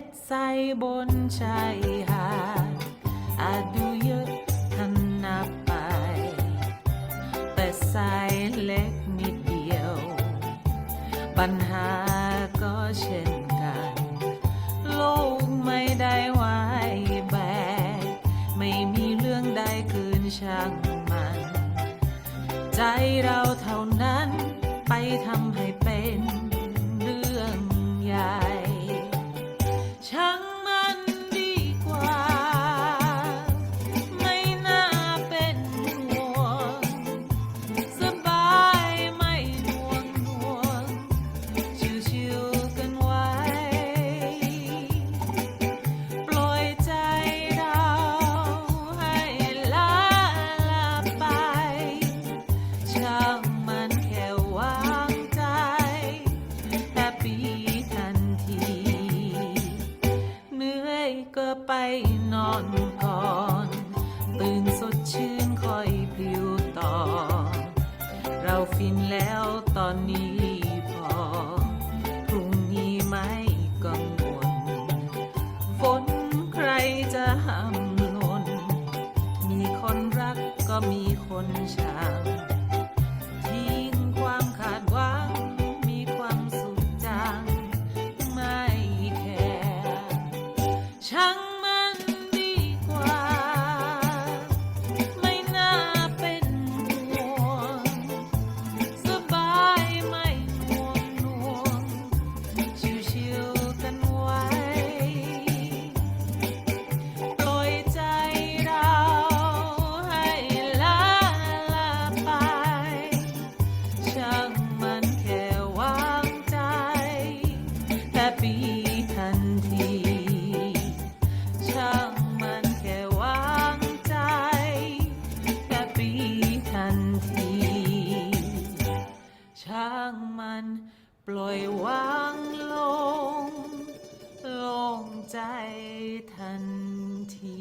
ดใสบนชายหาดอาจดูเยอะทันนับไป แต่ใสาเล็กนิดเดียว ปัญหาก็เช่นกัน โลกไม่ได้วายแบก ไม่มีเรื่องใดคืนช่างมัน ใจเราเท่านั้นไปทำ นอนก่อน ตื่นสดชื่นค่อยพลิวต่อ เราฟินแล้วตอนนี้พอ พรุ่งนี้ไม่กังวลฝนใครจะห้ำหล่นมีคนรักก็มีคนชังทิ้งความขาดหวังมีความสุขจัง ไม่แคร์ช่าง ปีทันที ช่างมันแค่วางใจแต่ปีทันที ช่างมันปล่อยวางลง ลงใจทันที